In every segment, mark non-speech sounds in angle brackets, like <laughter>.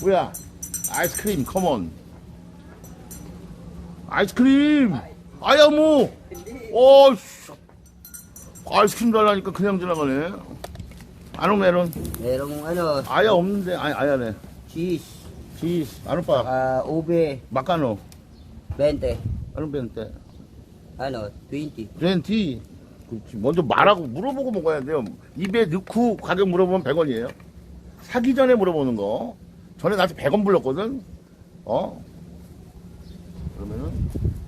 뭐야? 아이스크림, 컴온. 아이스크림! 아야, 뭐! 어, 씨. 아이스크림 달라니까 그냥 지나가네. 아노 메론. Merong ano, 아야 없는데, 아, 아야네. cheese, 지스, 아노빠. ah ube, 마카노. 20. 아노 벤테. Ano, 20. 렌티. 그렇지. 먼저 말하고 물어보고 먹어야 돼요. 입에 넣고 가격 물어보면 100원이에요. 사기 전에 물어보는 거. 전에 나한테 100원 불렀거든. 어? 그러면은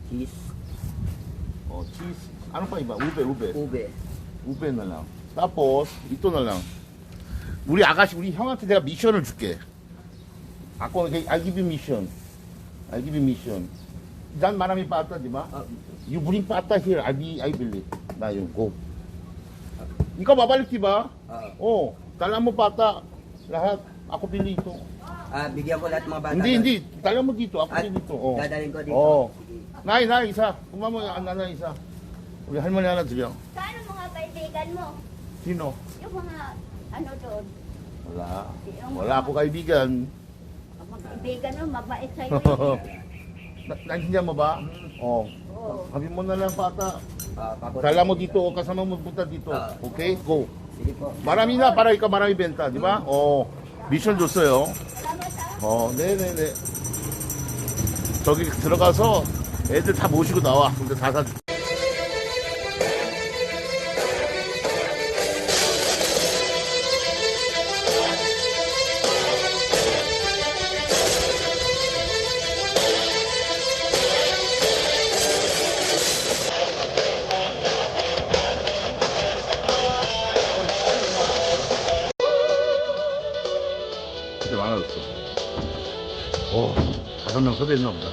Cheese, 어, 치즈. Ano pa iba? Ube, ube. ube. Ube na lang. Tapos, ito na lang. 우리 아가씨, 우리 형한테 내가 미션을 줄게. Ako, okay, I'll give you mission. I'll give you mission. Dan marami pata, di ba? Ah, You bring pata here, I, be, I believe. Na yun, go. Ikaw babalik, di ba? ah. Oh, dala mo pata. Lahat. Ako pili ito. Ah, bigyan ko lahat mga bata. Hindi, hindi. Tala mo dito. Ako din dito. Oh. Dadalhin ko dito. Oo. Nay, nay, isa. Kumama mo ang nanay, isa. Ulihan mo na lang, sige. Oh. Saan ang mga kaibigan mo? Sino? Yung mga ano doon. Wala. Yung Wala mga- ako kaibigan. Ang mga kaibigan mo, mabait sa'yo. <laughs> eh. Na- Naintindihan mo ba? Oo. Oo. Sabi mo na lang, bata. Ah, papunta- mo dito o kasama mo punta dito. Ah. Okay? Go. Sige po. Marami na para ikaw marami benta, di ba? Hmm. Oo. Vision doon sa'yo. 어, 네네네. 저기 들어가서 애들 다 모시고 나와. 근데 다 사줄. 진 명 섭외했나 보다.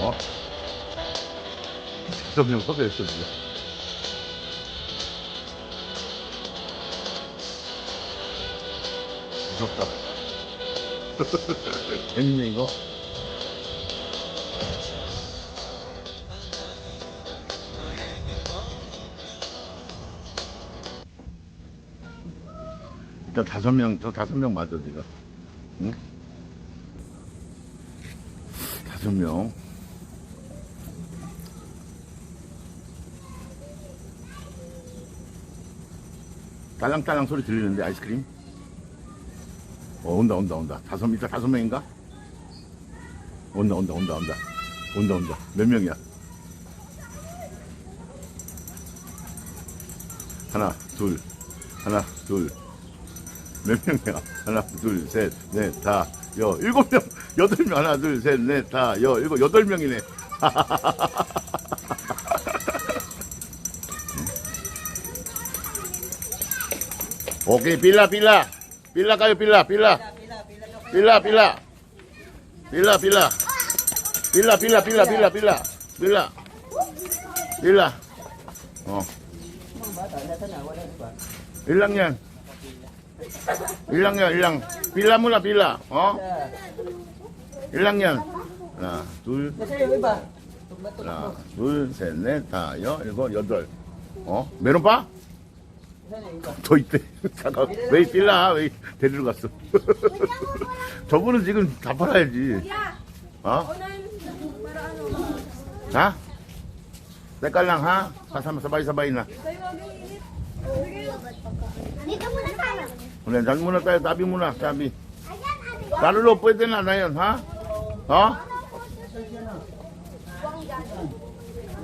어? 명 섭외했어, 진짜. 무섭다. <laughs> 재밌네, 이거. 일단 다섯 명, 저 다섯 명 맞아, 지금. 응? 다섯 명. 딸랑딸랑 소리 들리는데, 아이스크림? 어, 온다, 온다, 온다. 다섯, 일단 다섯 명인가? 온다, 온다, 온다, 온다. 온다, 온다. 몇 명이야? 하나, 둘, 하나, 둘. 몇 명이야? 하나, 둘, 셋, 넷, 다, 여 일곱 명 여덟 명 하나 둘 셋 넷 다 여 일곱 여덟 명이네. 오케이 빌라 빌라 빌라 가요 빌라 빌라 빌라 빌라 빌라 빌라 빌라 빌라 빌라 빌라 빌라 빌라 빌라 빌라 어 1학년 1학년 1학 빌라 몰라 빌라 어? 1학년 하나 둘 하나 둘셋넷 다섯 일곱 여덟 어? 메론빠? 더 있대 <laughs> 잠깐 왜 빌라 왜 데리러 갔어 <laughs> 저분은 지금 다 팔아야지 어? 자? 내깔랑 하? 사사마 사바이 사바이 나 Dito muna tayo. Ulan, dyan muna tayo. Tabi muna. Tabi. Ayan, ate. Karulo, pwede na na yun, ha? Ha?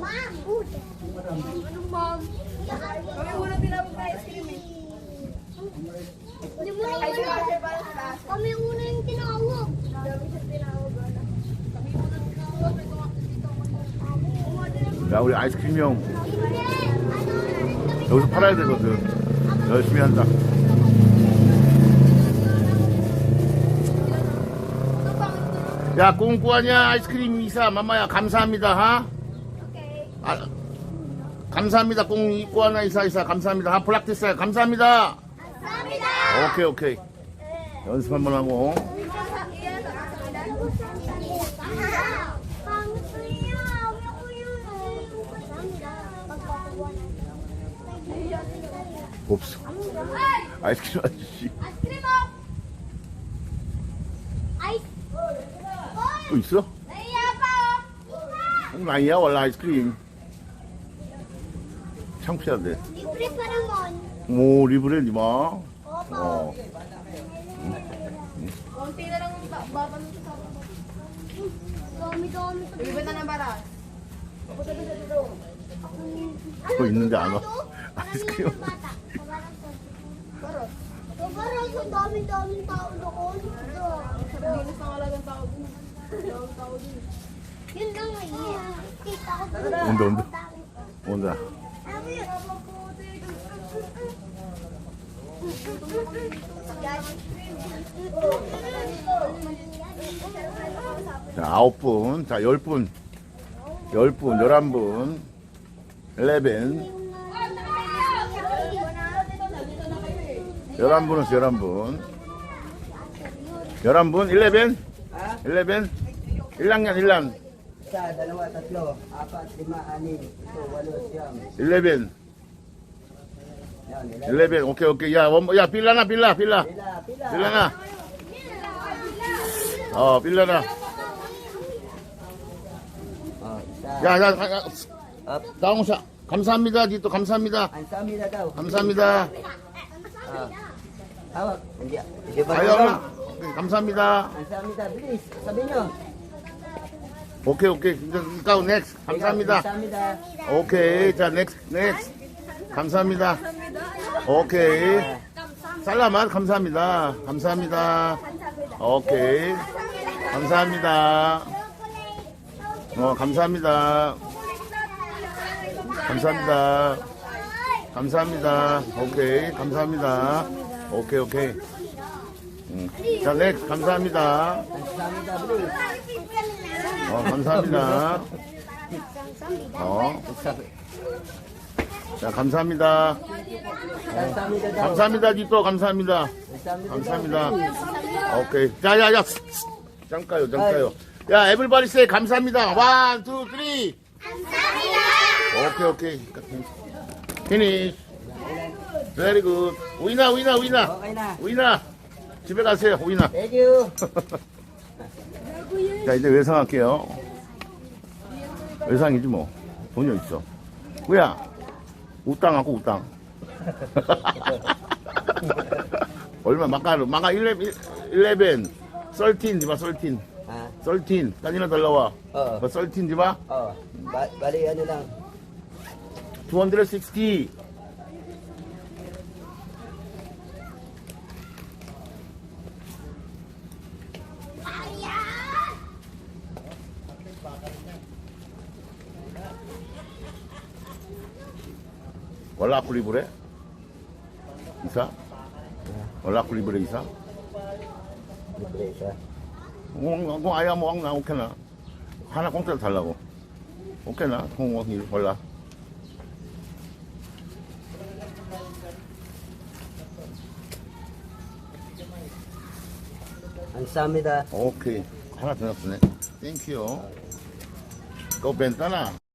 Ma'am. Anong ma'am? Kami muna tinawag na ice cream eh. Kami muna Kami muna yung tinawag. Kami siya tinawag. Kami muna tinawag. 야, 우리 아이스크림 형 여기서 팔아야 되거든. 열심히 한다. 야, 꽁꾸하냐? 아이스크림 이사, 마마야, 감사합니다, 하? 오케이. 아, 감사합니다, 꽁 입고 하나 이사, 이사, 감사합니다. 하, 플락티스야, 감사합니다. 감사합니다. 오케이, 오케이. 연습 한번 하고. 없어. 아이스크림 아저씨. 아이스크림 또 있어? 응, 아니야, 원래 아이스크림. 창피한데. Naman. 오, 리브레, 니마. Opo. 어. Konti na lang yung ba- baba mo sa Dami-dami to. Ibibenta ng baras. 또 있는데 안 와. 아이스크림. Parang ang dami-daming tao doon. Linis ng alagang tao dun. Dalawang tao dun. Yun lang eh. Kita ko doon. 온다, 온다. 온다. 자, 아홉 분. 자, 열 분. 열 분, 열한 분. 11. 열한 분은 열한 분. 열한 분, 11. 11. 1학년 1랑. Isa, dalawa, tatlo, apat, lima, anim, ito, walo, siyam. 11. Yan, ilan? 11. 오케이, 오케이. 야, 원, 야, 빌라나, 빌라, 빌라. Pila, pila. 빌라나. 어, 빌라나. Oh, isa. 야, 야, 야, 야, Up. 나홍사. 감사합니다. dito 감사합니다. Daw. 감사합니다. Ah. Hawak. Hindi. Hindi ba 오케이, 감사합니다. Sabi nyo. 오케이, 오케이. ikaw, next. 감사합니다. 감사합니다. 오케이. 자, next, next. 감사합니다. 오케이. 살라맛, 감사합니다. 감사합니다. 오케이. 감사합니다. 어, 감사합니다. 감사합니다. 감사합니다. 오케이. 감사합니다. 오케이, 오케이. 음. 자, 넥스. 감사합니다. Bilis. 어, 감사합니다. 어, 자, 감사합니다. Daw. 감사합니다, 감사합니다. Daw. 감사합니다. Bilis. 오케이. 자, 야, 야. 잠까요, 잠까요. 야, 에블바리 세 감사합니다. 원, 투, 쓰리. 오케이, 오케이. 피니시. 베리 굿. 우이나, 우이나, 우이나. 우이나. 집에 가세요, you. <laughs> 자, 이제 외상할게요. 외상이지 뭐. 돈이 어딨어. 뭐야? 우땅 하고 우땅. <laughs> 얼마, 마카로, 마카 11, 11, 썰틴, 디바, 썰틴. Ah. 썰틴, kanina dalawa. Oo. 어, 썰틴, di ba? Oh. Ba bali ano lang. 260. Libre isa? Libre siya. kung, kung ayaw mo ang na, okay na. 하나 공짜로 달라고. 오케이 나? kung wala. Ang sami na. 오케이. 하나 더 넣었네. 땡큐. 그거 벤따나.